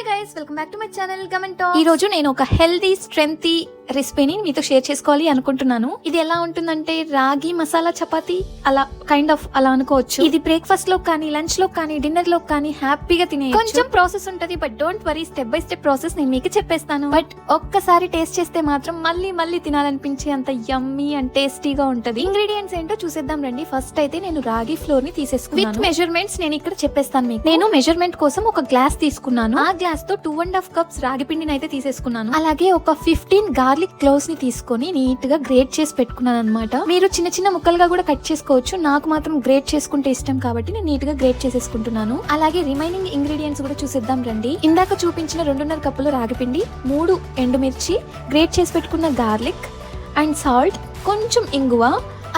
Hi guys welcome back to my channel comment ఈ రోజు నేను ఒక హెల్దీ స్ట్రెంగ్తీ రెసిపీని మీతో షేర్ చేసుకోవాలి అనుకుంటున్నాను. ఇది ఎలా ఉంటుందంటే రాగి మసాలా చపాతి అలా కైండ్ ఆఫ్ అలా అనుకోవచ్చు. ఇది బ్రేక్ఫాస్ట్లో కానీ లంచ్లో కానీ డిన్నర్లో కానీ హ్యాపీగా తినే కొంచెం ప్రాసెస్ ఉంటది but don't worry step by step process నేను మీకు చెప్పేస్తాను. బట్ ఒక్కసారి టేస్ట్ చేస్తే మాత్రం మళ్ళీ మళ్ళీ తినాలనిపించే అంత యమ్మీ అండ్ టేస్టీగా ఉంటది. ఇంగ్రీడియంట్స్ ఏంటో చూసేద్దాం రండి. ఫస్ట్ అయితే నేను రాగి ఫ్లోర్ని తీసేసుకున్నాను. విత్ మెజర్మెంట్స్ నేను ఇక్కడ చెప్పేస్తాను మీకు. నేను మెజర్మెంట్ కోసం ఒక గ్లాస్ తీసుకున్నాను. ఆ గ్లాస్ తో two and half cups ragi పిండిని అయితే తీసేసుకున్నాను. అలాగే ఒక ఫిఫ్టీన్ గార్లిక్ క్లోవ్స్ని తీసుకొని నీట్గా గ్రేట్ చేసి పెట్టుకున్నాను అనమాట మీరు చిన్న చిన్న ముక్కలుగా కూడా కట్ చేసుకోవచ్చు. నాకు మాత్రం గ్రేట్ చేసుకుంటే ఇష్టం కాబట్టి నేను నీట్గా గ్రేట్ చేసేసుకుంటున్నాను. అలాగే రిమైనింగ్ ఇంగ్రీడియంట్స్ కూడా చూసేద్దాం రండి. ఇందాక చూపించిన రెండున్నర కప్పులు రాగిపిండి మూడు ఎండుమిర్చి గ్రేట్ చేసి పెట్టుకున్న గార్లిక్ అండ్ సాల్ట్ కొంచెం ఇంగువ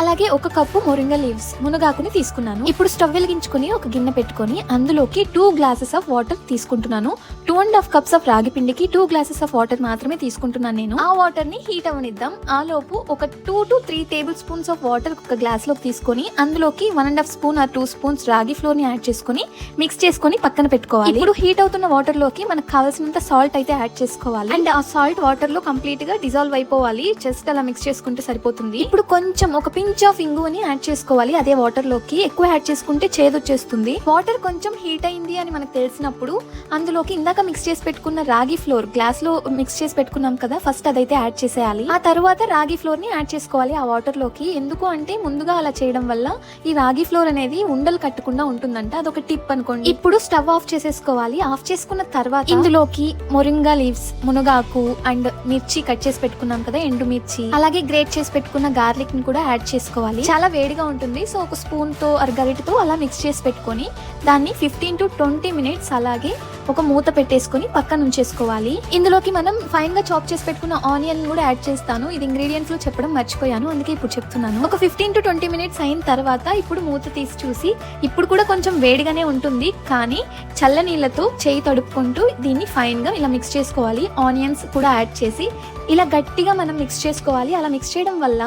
అలాగే ఒక కప్పు మొరింగ లీవ్స్ మునగాకుని తీసుకున్నాను. ఇప్పుడు స్టవ్ వెలిగించుకొని ఒక గిన్నె పెట్టుకొని అందులోకి టూ గ్లాసెస్ ఆఫ్ వాటర్ తీసుకుంటున్నాను. Two and half cups of ragi పిండికి టూ గ్లాసెస్ ఆఫ్ వాటర్ మాత్రమే తీసుకుంటున్నాను నేను. ఆ వాటర్ని హీట్ అవనిద్దాం. ఆ లోపు ఒక two to three table spoons of water ఒక గ్లాస్లోకి తీసుకొని అందులోకి one and half spoon or two spoons ragi ఫ్లోర్ని add చేసుకొని మిక్స్ చేసుకొని పక్కన పెట్టుకోవాలి. ఇప్పుడు హీట్ అవుతున్న వాటర్లోకి మనకు కావాల్సినంత సాల్ట్ అయితే యాడ్ చేసుకోవాలి. అండ్ ఆ సాల్ట్ వాటర్లో కంప్లీట్గా డిజాల్వ్ అయిపోవాలి. జస్ట్ అలా మిక్స్ చేసుకుంటే సరిపోతుంది. ఇప్పుడు కొంచెం ఒక పించ్ ఆఫ్ ఇంగుని యాడ్ చేసుకోవాలి. అదే వాటర్లోకి ఎక్కువ యాడ్ చేసుకుంటే చేదు వచ్చేస్తుంది. వాటర్ కొంచెం హీట్ అయింది అని మనకు తెలిసినప్పుడు అందులోకి ఇందాక మిక్స్ చేసి పెట్టుకున్న రాగి ఫ్లోర్ గ్లాస్లో మిక్స్ చేసి పెట్టుకున్నాం కదా ఫస్ట్ అదైతే యాడ్ చేసేయాలి. ఆ తర్వాత రాగి ఫ్లోర్ని యాడ్ చేసుకోవాలి ఆ వాటర్లోకి. ఎందుకు అంటే ముందుగా అలా చేయడం వల్ల ఈ రాగి ఫ్లోర్ అనేది ఉండలు కట్టకుండా ఉంటుందంట. అదొక టిప్ అనుకోండి. ఇప్పుడు స్టవ్ ఆఫ్ చేసేసుకోవాలి. ఆఫ్ చేసుకున్న తర్వాత ఇందులోకి మొరింగా లీవ్స్ మునగాకు అండ్ మిర్చి కట్ చేసి పెట్టుకున్నాం కదా ఎండు మిర్చి అలాగే గ్రేట్ చేసి పెట్టుకున్న గార్లిక్ని కూడా యాడ్ చేసుకోవాలి. చాలా వేడిగా ఉంటుంది. సో ఒక స్పూన్తో గరిటతో అలా మిక్స్ చేసి పెట్టుకొని దాన్ని ఫిఫ్టీన్ టు ట్వంటీ మినిట్స్ అలాగే ఒక మూత పెట్టేసుకొని పక్కన ఉంచేసుకోవాలి. ఇందులోకి మనం ఫైన్గా చాప్ చేసి పెట్టుకున్న ఆనియన్ కూడా యాడ్ చేస్తాను. ఇది ఇంగ్రీడియంట్స్లో చెప్పడం మర్చిపోయాను. అందుకే ఇప్పుడు చెప్తున్నాను. ఒక ఫిఫ్టీన్ టు ట్వంటీ మినిట్స్ అయిన తర్వాత ఇప్పుడు మూత తీసి చూసి ఇప్పుడు కూడా కొంచెం వేడిగానే ఉంటుంది. కానీ చల్ల నీళ్ళతో చేయి తడుపుకుంటూ దీన్ని ఫైన్గా ఇలా మిక్స్ చేసుకోవాలి. ఆనియన్స్ కూడా యాడ్ చేసి ఇలా గట్టిగా మనం మిక్స్ చేసుకోవాలి. అలా మిక్స్ చేయడం వల్ల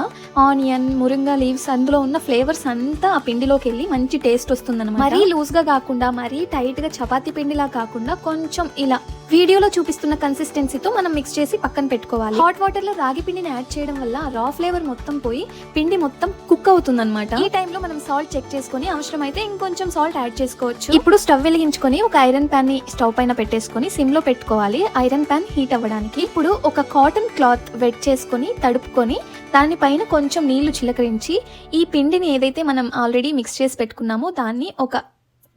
ఆనియన్ మురింగా లీవ్స్ అందులో ఉన్న ఫ్లేవర్స్ అంతా ఆ పిండిలోకి వెళ్ళి మంచి టేస్ట్ వస్తుంది మరీ లూజ్గా కాకుండా మరీ టైట్గా చపాతీ పిండిలా కాకుండా కొంచెం ఇలా వీడియోలో చూపిస్తున్న కన్సిస్టెన్సీతో మనం మిక్స్ చేసి పక్కన పెట్టుకోవాలి. హాట్ వాటర్లో రాగి పిండిని యాడ్ చేయడం వల్ల రా ఫ్లేవర్ మొత్తం పోయి పిండి మొత్తం కుక్ అవుతుంది అనమాట ఈ టైంలో మనం సాల్ట్ చెక్ చేసుకొని అవసరమైతే ఇంకొంచెం సాల్ట్ యాడ్ చేసుకోవచ్చు. ఇప్పుడు స్టవ్ వెలిగించుకొని ఒక ఐరన్ ప్యాన్ని స్టవ్ పైన పెట్టేసుకొని సిమ్లో పెట్టుకోవాలి. ఐరన్ ప్యాన్ హీట్ అవ్వడానికి. ఇప్పుడు ఒక కాటన్ క్లాత్ వెట్ చేసుకొని తడుపుకొని దానిపైన కొంచెం నీళ్ళు చిలకరించి ఈ పిండిని ఏదైతే మనం ఆల్రెడీ మిక్స్ చేసి పెట్టుకున్నామో దాన్ని ఒక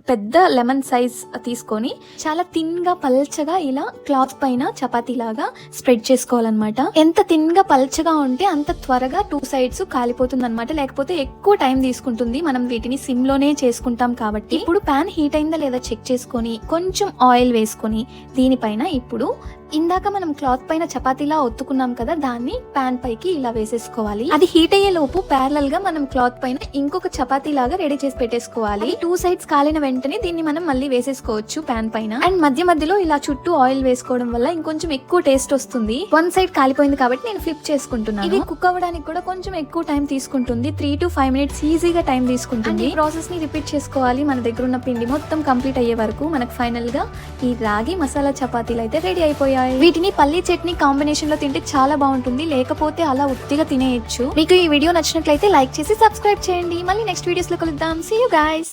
పెద్ద లెమన్ సైజ్ తీసుకొని చాలా థిన్గా పల్చగా ఇలా క్లాత్ పైన చపాతీ లాగా స్ప్రెడ్ చేసుకోవాలన్నమాట. ఎంత థిన్గా పల్చగా ఉంటే అంత త్వరగా టూ సైడ్స్ కాలిపోతుంది అనమాట లేకపోతే ఎక్కువ టైం తీసుకుంటుంది. మనం వీటిని సిమ్లోనే చేసుకుంటాం కాబట్టి. ఇప్పుడు పాన్ హీట్ అయిందా లేదా చెక్ చేసుకొని కొంచెం ఆయిల్ వేసుకొని దీనిపైన ఇప్పుడు ఇందాక మనం క్లాత్ పైన చపాతీలా ఒత్తుకున్నాం కదా దాన్ని పాన్ పైకి ఇలా వేసేసుకోవాలి. అది హీట్ అయ్యే లోపు ప్యారలల్గా మనం క్లాత్ పైన ఇంకొక చపాతీ లాగా రెడీ చేసి పెట్టేసుకోవాలి. టూ సైడ్స్ కాలిన వెంటనే దీన్ని మనం మళ్ళీ వేసేసుకోవచ్చు పాన్ పైన. అండ్ మధ్య మధ్యలో ఇలా చుట్టూ ఆయిల్ వేసుకోవడం వల్ల ఇంకొంచెం ఎక్కువ టేస్ట్ వస్తుంది. వన్ సైడ్ కాలిపోయింది కాబట్టి నేను ఫ్లిప్ చేసుకుంటున్నాను. ఇది కుక్ అవ్వడానికి కూడా కొంచెం ఎక్కువ టైం తీసుకుంటుంది. త్రీ టు ఫైవ్ మినిట్స్ ఈజీగా టైం తీసుకుంటుంది. ప్రాసెస్ని రిపీట్ చేసుకోవాలి. మన దగ్గర ఉన్న పిండి మొత్తం కంప్లీట్ అయ్యే వరకు మనకు ఫైనల్గా ఈ రాగి మసాలా చపాతీలు అయితే రెడీ అయిపోయాయి వీటిని పల్లీ చట్నీ కాంబినేషన్లో తింటే చాలా బాగుంటుంది. లేకపోతే అలా ఉత్తిగా తినేయచ్చు. మీకు ఈ వీడియో నచ్చినట్లయితే లైక్ చేసి సబ్స్క్రైబ్ చేయండి. మళ్ళీ నెక్స్ట్ వీడియోస్లో కలుద్దాం. See you guys